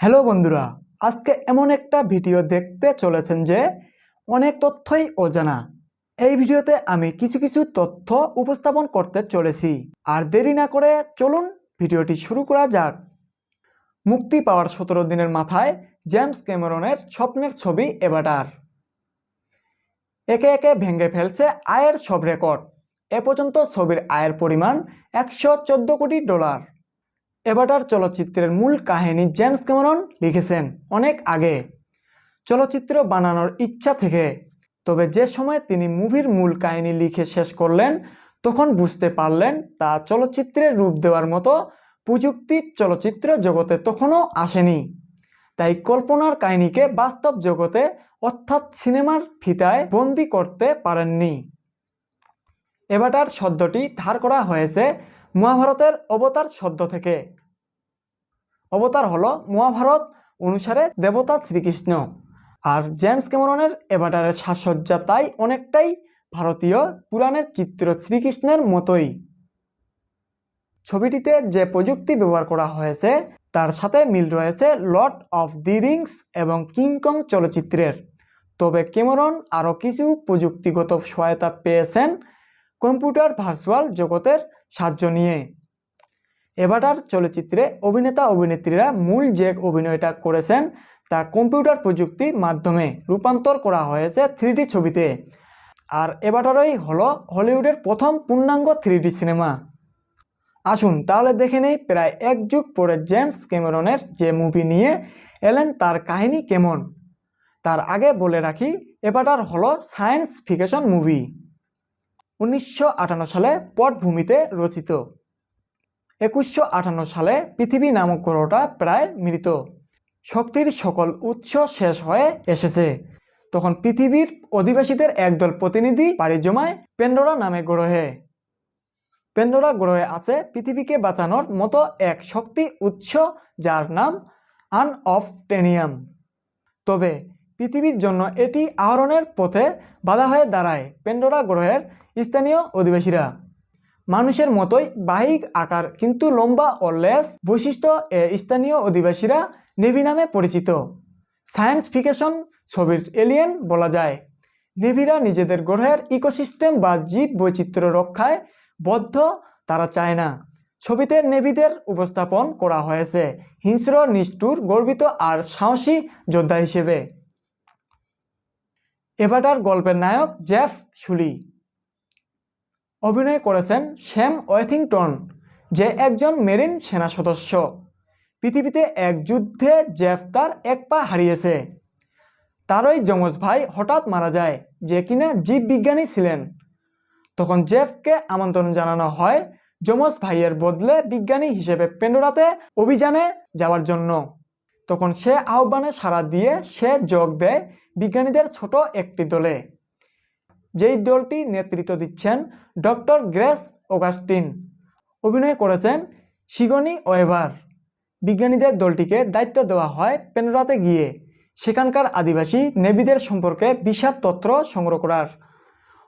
Hello বন্ধুরা, আজকে এমন একটা ভিডিও দেখতে চলেছেন যে অনেক তথ্যই অজানা। এই ভিডিওতে আমি কিছু কিছু তথ্য উপস্থাপন করতে চলেছি। আর দেরি না করে চলুন ভিডিওটি শুরু করা যাক। মুক্তি পাওয়ার সতেরো দিনের মাথায় জেমস ক্যামেরনের স্বপ্নের ছবি এবাটার একে একে ভেঙে ফেলছে আয়ের সব রেকর্ড। এ পর্যন্ত ছবির আয়ের পরিমাণ একশো চোদ্দ কোটি ডলার। এবাটার চলচ্চিত্রের মূল কাহিনী জেমস ক্যামেরন লিখেছেন অনেক আগে। চলচ্চিত্র বানানোর ইচ্ছা থেকে। তবে যে সময় তিনি মুভির মূল কাহিনী লিখে শেষ করলেন, তখন বুঝতে পারলেন তা চলচ্চিত্রের রূপ দেওয়ার মতো প্রযুক্তি চলচ্চিত্র জগতে তখনও আসেনি। তাই কল্পনার কাহিনীকে বাস্তব জগতে, অর্থাৎ সিনেমার ফিতায় বন্দি করতে পারেননি। এবাটার শব্দটি ধার করা হয়েছে মহাভারতের অবতার শব্দ থেকে। অবতার হলো মহাভারত অনুসারে দেবতা শ্রীকৃষ্ণ। আর জেমস ক্যামেরনের এবাটারের সাজসজ্জা তাই অনেকটাই ভারতীয় পুরাণের চিত্র শ্রীকৃষ্ণের মতোই। ছবিটিতে যে প্রযুক্তি ব্যবহার করা হয়েছে, তার সাথে মিল রয়েছে লর্ড অফ দি রিংস এবং কিংকং চলচ্চিত্রের। তবে ক্যামেরন আরও কিছু প্রযুক্তিগত সহায়তা পেয়েছেন কম্পিউটার ভার্চুয়াল জগতের সাহায্য নিয়ে। এবাটার চলচ্চিত্রে অভিনেতা অভিনেত্রীরা মূল যে অভিনয়টা করেছেন, তা কম্পিউটার প্রযুক্তির মাধ্যমে রূপান্তর করা হয়েছে থ্রিডি ছবিতে। আর এবাটারই হলো হলিউডের প্রথম পূর্ণাঙ্গ থ্রিডি সিনেমা। আসুন তাহলে দেখে নেই, প্রায় এক যুগ পরে জেমস ক্যামেরনের যে মুভি নিয়ে এলেন তার কাহিনী কেমন? তার আগে বলে রাখি এবাটার হলো সায়েন্স ফিকেশন মুভি। উনিশশো আটান্ন সালে পটভূমিতে রচিত। একুশশো আটান্ন সালে পৃথিবী নামক গ্রহটা প্রায় মৃত শক্তির সকল উৎস শেষ হয়ে এসেছে। তখন পৃথিবীর অধিবাসীদের একদল প্রতিনিধি পাড়ি জমায় পেন্ডোরা নামে গ্রহে। পেন্ডোরা গ্রহে আছে পৃথিবীকে বাঁচানোর মতো এক শক্তি উৎস যার নাম আন অফ টেনিয়াম তবে পৃথিবীর জন্য এটি আহরণের পথে বাধা হয়ে দাঁড়ায় পেন্ডোরা গ্রহের স্থানীয় অধিবাসীরা। মানুষের মতোই বাহিক আকার কিন্তু লম্বা ও লেস বৈশিষ্ট্য এ স্থানীয় অধিবাসীরা নেভি নামে পরিচিত। সায়েন্স ফিকেশন ছবির এলিয়েন বলা যায়। নেভিরা নিজেদের গ্রহের ইকোসিস্টেম বা জীব বৈচিত্র্য রক্ষায় বদ্ধ, তারা চায় না। ছবিতে নেভিদের উপস্থাপন করা হয়েছে হিংস্র, নিষ্ঠুর, গর্বিত আর সাহসী যোদ্ধা হিসেবে। এবাটার গল্পের নায়ক জেফ শুলি। অভিনয় করেছেন শ্যাম ওয়েথিংটন, যে একজন মেরিন সেনা সদস্য। পৃথিবীতে এক যুদ্ধে জেফ তার এক পা হারিয়েছে। তারই যমজ ভাই হঠাৎ মারা যায়, যে কিনা জীববিজ্ঞানী ছিলেন। তখন জেফকে আমন্ত্রণ জানানো হয় যমজ ভাইয়ের বদলে বিজ্ঞানী হিসেবে পেন্ডোরাতে অভিযানে যাওয়ার জন্য। তখন সে আহ্বানে সাড়া দিয়ে সে যোগ দেয় বিজ্ঞানীদের ছোট একটি দলে। যেই দলটি নেতৃত্ব দিচ্ছেন ডক্টর গ্রেস ওগাস্টিন অভিনয় করেছেন সিগনি ওয়েভার। বিজ্ঞানীদের দলটিকে দায়িত্ব দেওয়া হয় পেনোরাতে গিয়ে। সেখানকার আদিবাসী নেবিদের সম্পর্কে বিশাল তথ্য সংগ্রহ করার।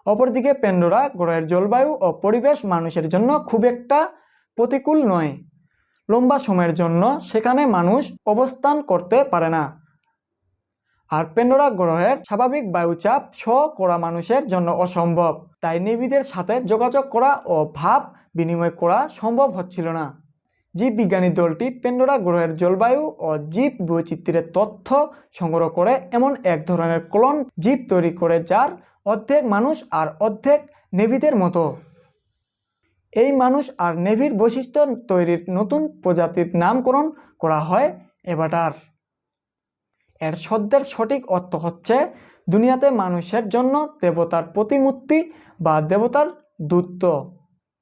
অপরদিকে পেন্ডোরা গ্রহের জলবায়ু ও পরিবেশ মানুষের জন্য খুব একটা প্রতিকূল নয়। লম্বা সময়ের জন্য সেখানে মানুষ অবস্থান করতে পারে না। আর পেন্ডোরা গ্রহের স্বাভাবিক বায়ুচাপ স করা মানুষের জন্য অসম্ভব। তাই নিবিদের সাথে যোগাযোগ করা ও ভাব বিনিময় করা সম্ভব হচ্ছিল না। জীব বিজ্ঞানী দলটি পেন্ডোরা গ্রহের জলবায়ু ও জীব বৈচিত্র্যের তথ্য সংগ্রহ করে এমন এক ধরনের ক্লোন জীব তৈরি করে যার অর্ধেক মানুষ আর অর্ধেক নেভিদের মতো। এই মানুষ আর নেভির বৈশিষ্ট্য তৈরির নতুন প্রজাতির নামকরণ করা হয় এবাটার এর শব্দের সঠিক অর্থ হচ্ছে দুনিয়াতে মানুষের জন্য দেবতার প্রতিমূর্তি বা দেবতার দূত্ত।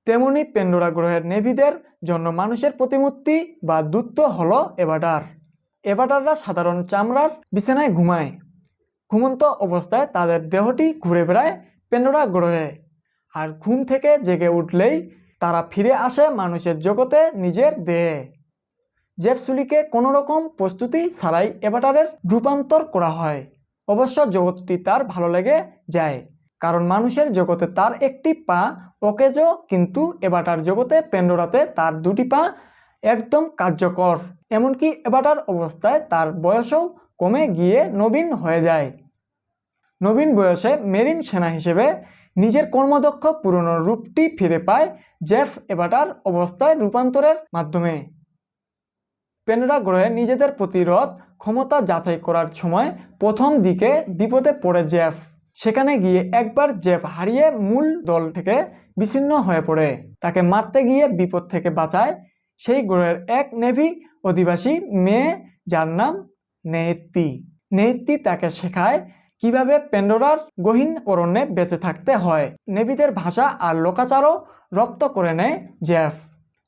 তেমনি পেন্ডোরা গ্রহের নেভিদের জন্য মানুষের প্রতিমূর্তি বা দূত্ত হলো এবাটার এবাটাররা সাধারণ চামড়ার বিছানায় ঘুমায়। ঘুমন্ত অবস্থায় তাদের দেহটি ঘুরে বেড়ায় পেন্ডোরা গ্রহে। আর ঘুম থেকে জেগে উঠলেই তারা ফিরে আসে মানুষের জগতে নিজের দেহে। জেফসুলিকে কোনো রকম প্রস্তুতি ছাড়াই এভাটারের রূপান্তর করা হয়। অবশ্য জগৎটি তার ভালো লেগে যায়, কারণ মানুষের জগতে তার একটি পা অকেজ, কিন্তু এবাটার জগতে পেন্ডোরাতে তার দুটি পা একদম কার্যকর। এমনকি এবাটার অবস্থায় তার বয়সও কমে গিয়ে নবীন হয়ে যায়। নবীন বয়সে মেরিন সেনা হিসেবে নিজের কর্মদক্ষ পুরনো রূপটি ফিরে পায় জেফ এবাটার অবস্থায় রূপান্তরের মাধ্যমে। পেনরা গ্রহে নিজেদের প্রতিরোধ ক্ষমতা যাচাই করার সময় প্রথম দিকে বিপদে পড়ে জেফ। সেখানে গিয়ে একবার জেফ হারিয়ে মূল দল থেকে বিচ্ছিন্ন হয়ে পড়ে। তাকে মারতে গিয়ে বিপদ থেকে বাঁচায় সেই গ্রহের এক নেভি অধিবাসী মেয়ে যার নাম নেত্তি নেত্তি তাকে শেখায় কীভাবে পেন্ডোরার গহীন অরণ্যে বেঁচে থাকতে হয়। নেভিদের ভাষা আর লোকাচারও রপ্ত করে নেয় জেফ।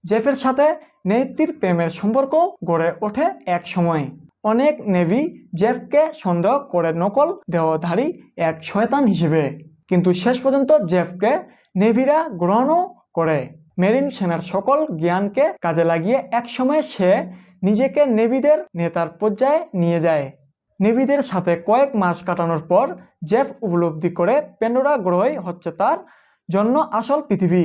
জেফের সাথে নেত্তির প্রেমের সম্পর্ক গড়ে ওঠে এক সময়। অনেক নেভি জেফকে সন্দেহ করে নকল দেহধারী এক শয়তান হিসেবে। কিন্তু শেষ পর্যন্ত জেফকে নেভিরা গ্রহণও করে। মেরিন সেনার সকল জ্ঞানকে কাজে লাগিয়ে একসময় সে নিজেকে নেভিদের নেতার পর্যায়ে নিয়ে যায়। নেভিদের সাথে কয়েক মাস কাটানোর পর জেফ উপলব্ধি করে পেন্ডোরা গ্রহই হচ্ছে তার জন্য আসল পৃথিবী।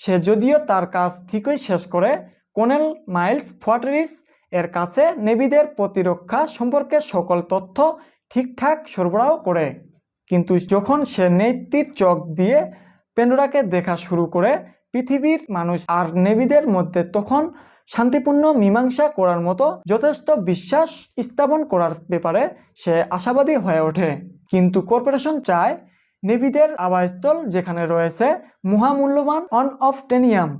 সে যদিও তার কাজ ঠিকই শেষ করে, কোনেল মাইলস ফোয়াটরিস এর কাছে নেভিদের প্রতিরক্ষা সম্পর্কে সকল তথ্য ঠিকঠাক সরবরাহ করে। কিন্তু যখন সে নেত্রীর চোখ দিয়ে পেন্ডোরাকে দেখা শুরু করে, পৃথিবীর মানুষ আর নেভিদের মধ্যে তখন শান্তিপূর্ণ মীমাংসা করার মতো যথেষ্ট বিশ্বাস স্থাপন করার ব্যাপারে সে আশাবাদী হয়ে ওঠে। কিন্তু কর্পোরেশন চায় নেভিদের আবাসস্থল যেখানে রয়েছে মহামূল্যবান অন অফ টেনিয়াম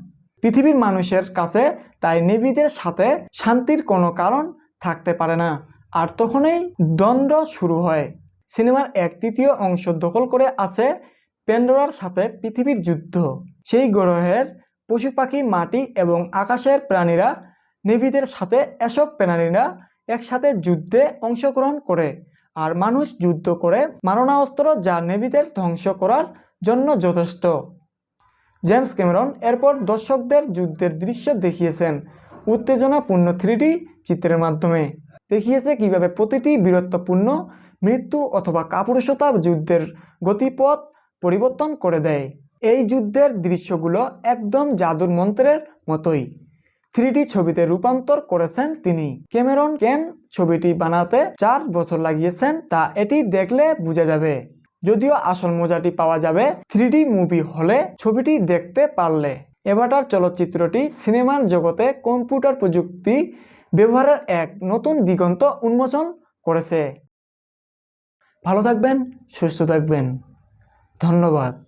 পৃথিবীর মানুষের কাছে তাই নেভিদের সাথে শান্তির কোনো কারণ থাকতে পারে না। আর তখনই দ্বন্দ্ব শুরু হয়। সিনেমার এক তৃতীয় অংশ দখল করে আছে পেন্ডোরার সাথে পৃথিবীর যুদ্ধ। সেই গ্রহের পশু পাখি মাটি এবং আকাশের প্রাণীরা নেভিদের সাথে এসব প্রাণীরা একসাথে যুদ্ধে অংশগ্রহণ করে। আর মানুষ যুদ্ধ করে মারণাস্ত্র যা নেভিদের ধ্বংস করার জন্য যথেষ্ট। জেমস ক্যামেরন এরপর দর্শকদের যুদ্ধের দৃশ্য দেখিয়েছেন। উত্তেজনাপূর্ণ থ্রিডি চিত্রের মাধ্যমে। দেখিয়েছে কীভাবে প্রতিটি বীরত্বপূর্ণ মৃত্যু অথবা কাপুরুষতা যুদ্ধের গতিপথ পরিবর্তন করে দেয়। এই যুদ্ধের দৃশ্যগুলো একদম জাদুর মন্ত্রের মতোই। থ্রিডি ছবিতে রূপান্তর করেছেন তিনি। ক্যামেরন কেন ছবিটি বানাতে চার বছর লাগিয়েছেন তা এটি দেখলে বোঝা যাবে। যদিও আসল মজাটি পাওয়া যাবে থ্রিডি মুভি হলে ছবিটি দেখতে পারলে। এবারটার চলচ্চিত্রটি সিনেমার জগতে কম্পিউটার প্রযুক্তি ব্যবহারের এক নতুন দিগন্ত উন্মোচন করেছে। ভালো থাকবেন, সুস্থ থাকবেন। ধন্যবাদ।